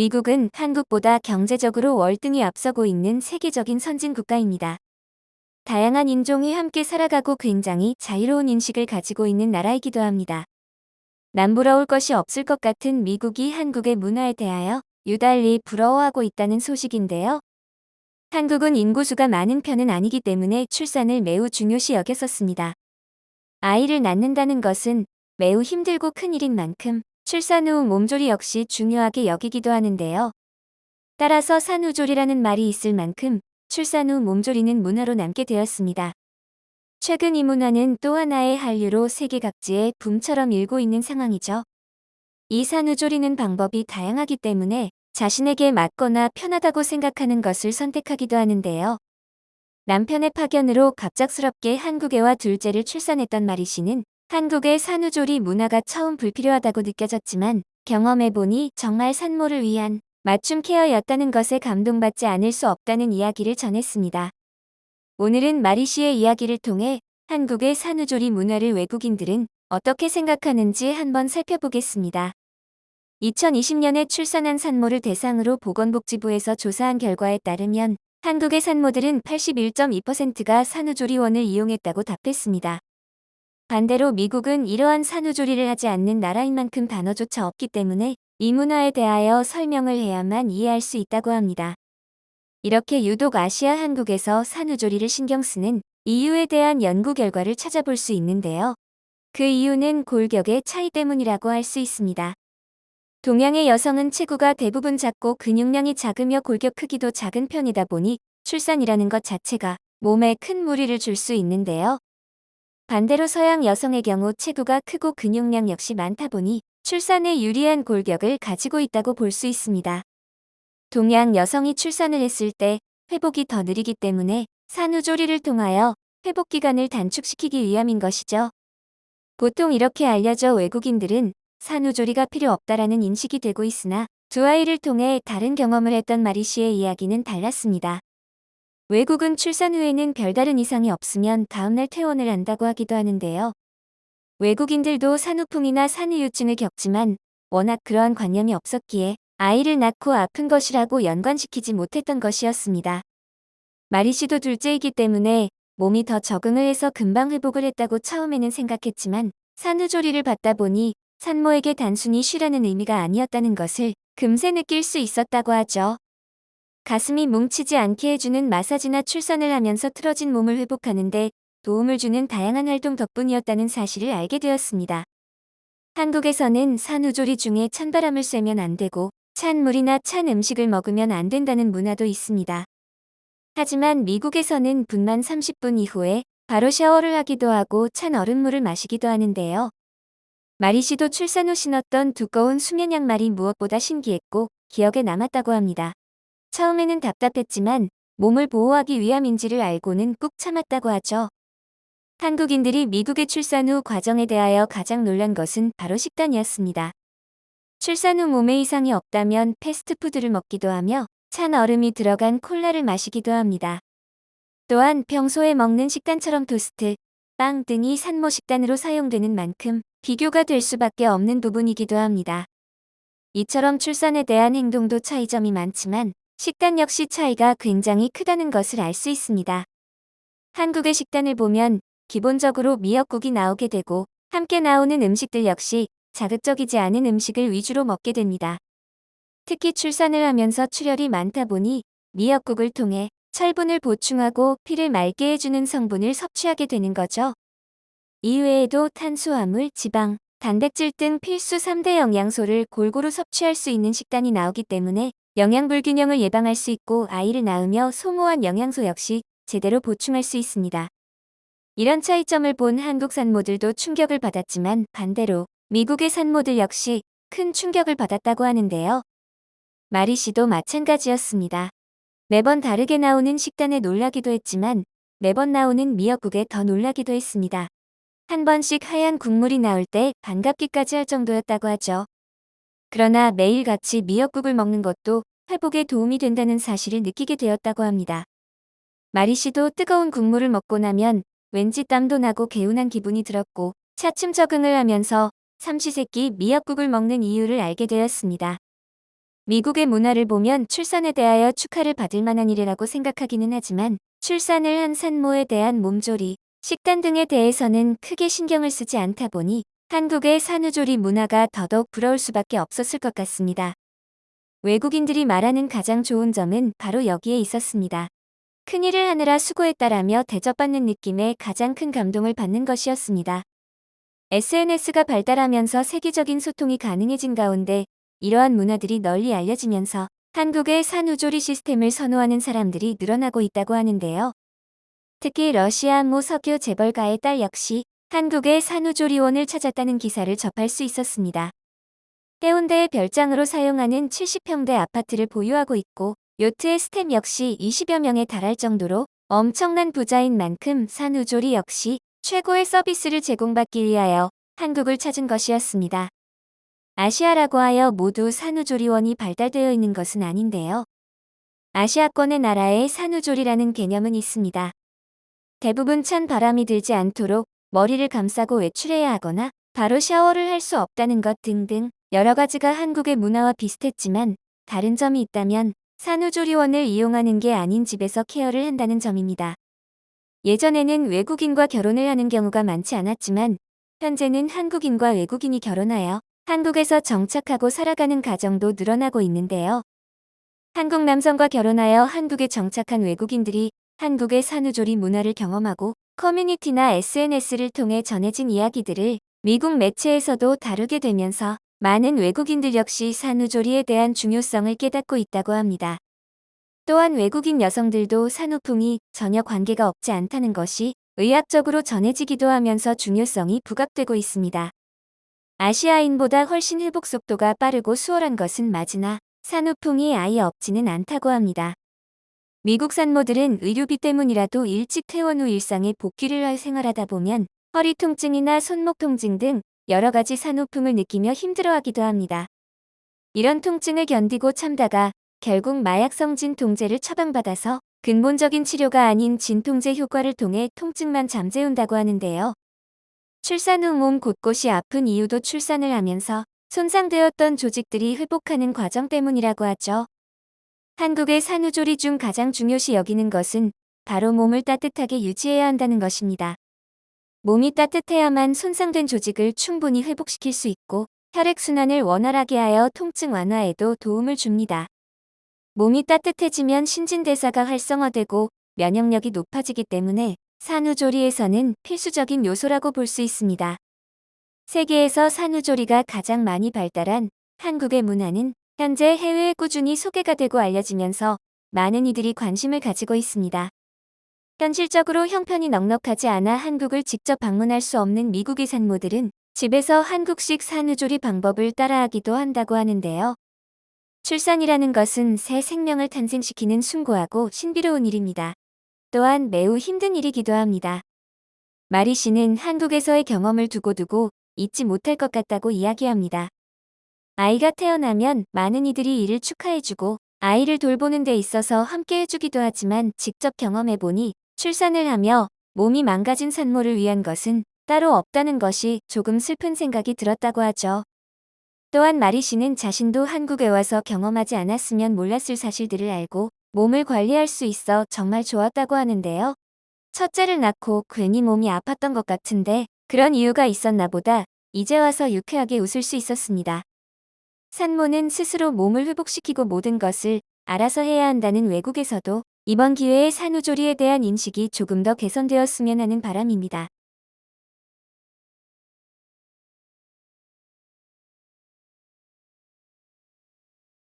미국은 한국보다 경제적으로 월등히 앞서고 있는 세계적인 선진 국가입니다. 다양한 인종이 함께 살아가고 굉장히 자유로운 인식을 가지고 있는 나라이기도 합니다. 남부러울 것이 없을 것 같은 미국이 한국의 문화에 대하여 유달리 부러워하고 있다는 소식인데요. 한국은 인구수가 많은 편은 아니기 때문에 출산을 매우 중요시 여겼었습니다. 아이를 낳는다는 것은 매우 힘들고 큰 일인 만큼 출산 후 몸조리 역시 중요하게 여기기도 하는데요. 따라서 산후조리라는 말이 있을 만큼 출산 후 몸조리는 문화로 남게 되었습니다. 최근 이 문화는 또 하나의 한류로 세계 각지에 붐처럼 일고 있는 상황이죠. 이 산후조리는 방법이 다양하기 때문에 자신에게 맞거나 편하다고 생각하는 것을 선택하기도 하는데요. 남편의 파견으로 갑작스럽게 한국에 와 둘째를 출산했던 마리 씨는 한국의 산후조리 문화가 처음 불필요하다고 느껴졌지만 경험해보니 정말 산모를 위한 맞춤 케어였다는 것에 감동받지 않을 수 없다는 이야기를 전했습니다. 오늘은 마리 씨의 이야기를 통해 한국의 산후조리 문화를 외국인들은 어떻게 생각하는지 한번 살펴보겠습니다. 2020년에 출산한 산모를 대상으로 보건복지부에서 조사한 결과에 따르면 한국의 산모들은 81.2%가 산후조리원을 이용했다고 답했습니다. 반대로 미국은 이러한 산후조리를 하지 않는 나라인 만큼 단어조차 없기 때문에 이 문화에 대하여 설명을 해야만 이해할 수 있다고 합니다. 이렇게 유독 아시아 한국에서 산후조리를 신경 쓰는 이유에 대한 연구 결과를 찾아볼 수 있는데요. 그 이유는 골격의 차이 때문이라고 할 수 있습니다. 동양의 여성은 체구가 대부분 작고 근육량이 작으며 골격 크기도 작은 편이다 보니 출산이라는 것 자체가 몸에 큰 무리를 줄 수 있는데요. 반대로 서양 여성의 경우 체구가 크고 근육량 역시 많다 보니 출산에 유리한 골격을 가지고 있다고 볼 수 있습니다. 동양 여성이 출산을 했을 때 회복이 더 느리기 때문에 산후조리를 통하여 회복 기간을 단축시키기 위함인 것이죠. 보통 이렇게 알려져 외국인들은 산후조리가 필요 없다라는 인식이 되고 있으나 두 아이를 통해 다른 경험을 했던 마리 씨의 이야기는 달랐습니다. 외국은 출산 후에는 별다른 이상이 없으면 다음날 퇴원을 한다고 하기도 하는데요. 외국인들도 산후풍이나 산후유증을 겪지만 워낙 그러한 관념이 없었기에 아이를 낳고 아픈 것이라고 연관시키지 못했던 것이었습니다. 마리 씨도 둘째이기 때문에 몸이 더 적응을 해서 금방 회복을 했다고 처음에는 생각했지만 산후조리를 받다 보니 산모에게 단순히 쉬라는 의미가 아니었다는 것을 금세 느낄 수 있었다고 하죠. 가슴이 뭉치지 않게 해주는 마사지나 출산을 하면서 틀어진 몸을 회복하는데 도움을 주는 다양한 활동 덕분이었다는 사실을 알게 되었습니다. 한국에서는 산후조리 중에 찬바람을 쐬면 안 되고 찬 물이나 찬 음식을 먹으면 안 된다는 문화도 있습니다. 하지만 미국에서는 분만 30분 이후에 바로 샤워를 하기도 하고 찬 얼음물을 마시기도 하는데요. 마리 씨도 출산 후 신었던 두꺼운 수면 양말이 무엇보다 신기했고 기억에 남았다고 합니다. 처음에는 답답했지만 몸을 보호하기 위함인지를 알고는 꾹 참았다고 하죠. 한국인들이 미국의 출산 후 과정에 대하여 가장 놀란 것은 바로 식단이었습니다. 출산 후 몸에 이상이 없다면 패스트푸드를 먹기도 하며 찬 얼음이 들어간 콜라를 마시기도 합니다. 또한 평소에 먹는 식단처럼 토스트, 빵 등이 산모 식단으로 사용되는 만큼 비교가 될 수밖에 없는 부분이기도 합니다. 이처럼 출산에 대한 행동도 차이점이 많지만 식단 역시 차이가 굉장히 크다는 것을 알 수 있습니다. 한국의 식단을 보면 기본적으로 미역국이 나오게 되고 함께 나오는 음식들 역시 자극적이지 않은 음식을 위주로 먹게 됩니다. 특히 출산을 하면서 출혈이 많다 보니 미역국을 통해 철분을 보충하고 피를 맑게 해주는 성분을 섭취하게 되는 거죠. 이외에도 탄수화물, 지방, 단백질 등 필수 3대 영양소를 골고루 섭취할 수 있는 식단이 나오기 때문에 영양 불균형을 예방할 수 있고 아이를 낳으며 소모한 영양소 역시 제대로 보충할 수 있습니다. 이런 차이점을 본 한국 산모들도 충격을 받았지만 반대로 미국의 산모들 역시 큰 충격을 받았다고 하는데요. 마리 씨도 마찬가지였습니다. 매번 다르게 나오는 식단에 놀라기도 했지만 매번 나오는 미역국에 더 놀라기도 했습니다. 한 번씩 하얀 국물이 나올 때 반갑기까지 할 정도였다고 하죠. 그러나 매일같이 미역국을 먹는 것도 회복에 도움이 된다는 사실을 느끼게 되었다고 합니다. 마리 씨도 뜨거운 국물을 먹고 나면 왠지 땀도 나고 개운한 기분이 들었고 차츰 적응을 하면서 삼시세끼 미역국을 먹는 이유를 알게 되었습니다. 미국의 문화를 보면 출산에 대하여 축하를 받을 만한 일이라고 생각하기는 하지만 출산을 한 산모에 대한 몸조리, 식단 등에 대해서는 크게 신경을 쓰지 않다 보니 한국의 산후조리 문화가 더더욱 부러울 수밖에 없었을 것 같습니다. 외국인들이 말하는 가장 좋은 점은 바로 여기에 있었습니다. 큰일을 하느라 수고했다라며 대접받는 느낌에 가장 큰 감동을 받는 것이었습니다. SNS가 발달하면서 세계적인 소통이 가능해진 가운데 이러한 문화들이 널리 알려지면서 한국의 산후조리 시스템을 선호하는 사람들이 늘어나고 있다고 하는데요. 특히 러시아 모 석유 재벌가의 딸 역시 한국의 산후조리원을 찾았다는 기사를 접할 수 있었습니다. 해운대의 별장으로 사용하는 70평대 아파트를 보유하고 있고 요트의 스텝 역시 20여 명에 달할 정도로 엄청난 부자인 만큼 산후조리 역시 최고의 서비스를 제공받기 위하여 한국을 찾은 것이었습니다. 아시아라고 하여 모두 산후조리원이 발달되어 있는 것은 아닌데요. 아시아권의 나라에 산후조리라는 개념은 있습니다. 대부분 찬 바람이 들지 않도록 머리를 감싸고 외출해야 하거나 바로 샤워를 할 수 없다는 것 등등 여러 가지가 한국의 문화와 비슷했지만 다른 점이 있다면 산후조리원을 이용하는 게 아닌 집에서 케어를 한다는 점입니다. 예전에는 외국인과 결혼을 하는 경우가 많지 않았지만 현재는 한국인과 외국인이 결혼하여 한국에서 정착하고 살아가는 가정도 늘어나고 있는데요. 한국 남성과 결혼하여 한국에 정착한 외국인들이 한국의 산후조리 문화를 경험하고 커뮤니티나 SNS를 통해 전해진 이야기들을 미국 매체에서도 다루게 되면서 많은 외국인들 역시 산후조리에 대한 중요성을 깨닫고 있다고 합니다. 또한 외국인 여성들도 산후풍이 전혀 관계가 없지 않다는 것이 의학적으로 전해지기도 하면서 중요성이 부각되고 있습니다. 아시아인보다 훨씬 회복 속도가 빠르고 수월한 것은 맞으나 산후풍이 아예 없지는 않다고 합니다. 미국 산모들은 의료비 때문이라도 일찍 퇴원 후 일상에 복귀를 할 생활하다 보면 허리 통증이나 손목 통증 등 여러 가지 산후풍을 느끼며 힘들어하기도 합니다. 이런 통증을 견디고 참다가 결국 마약성 진통제를 처방받아서 근본적인 치료가 아닌 진통제 효과를 통해 통증만 잠재운다고 하는데요. 출산 후 몸 곳곳이 아픈 이유도 출산을 하면서 손상되었던 조직들이 회복하는 과정 때문이라고 하죠. 한국의 산후조리 중 가장 중요시 여기는 것은 바로 몸을 따뜻하게 유지해야 한다는 것입니다. 몸이 따뜻해야만 손상된 조직을 충분히 회복시킬 수 있고 혈액순환을 원활하게 하여 통증 완화에도 도움을 줍니다. 몸이 따뜻해지면 신진대사가 활성화되고 면역력이 높아지기 때문에 산후조리에서는 필수적인 요소라고 볼 수 있습니다. 세계에서 산후조리가 가장 많이 발달한 한국의 문화는 현재 해외에 꾸준히 소개가 되고 알려지면서 많은 이들이 관심을 가지고 있습니다. 현실적으로 형편이 넉넉하지 않아 한국을 직접 방문할 수 없는 미국의 산모들은 집에서 한국식 산후조리 방법을 따라하기도 한다고 하는데요. 출산이라는 것은 새 생명을 탄생시키는 숭고하고 신비로운 일입니다. 또한 매우 힘든 일이기도 합니다. 마리 씨는 한국에서의 경험을 두고두고 잊지 못할 것 같다고 이야기합니다. 아이가 태어나면 많은 이들이 이를 축하해주고 아이를 돌보는 데 있어서 함께 해주기도 하지만 직접 경험해보니 출산을 하며 몸이 망가진 산모를 위한 것은 따로 없다는 것이 조금 슬픈 생각이 들었다고 하죠. 또한 마리 씨는 자신도 한국에 와서 경험하지 않았으면 몰랐을 사실들을 알고 몸을 관리할 수 있어 정말 좋았다고 하는데요. 첫째를 낳고 괜히 몸이 아팠던 것 같은데 그런 이유가 있었나 보다 이제 와서 유쾌하게 웃을 수 있었습니다. 산모는 스스로 몸을 회복시키고 모든 것을 알아서 해야 한다는 외국에서도 이번 기회에 산후조리에 대한 인식이 조금 더 개선되었으면 하는 바람입니다.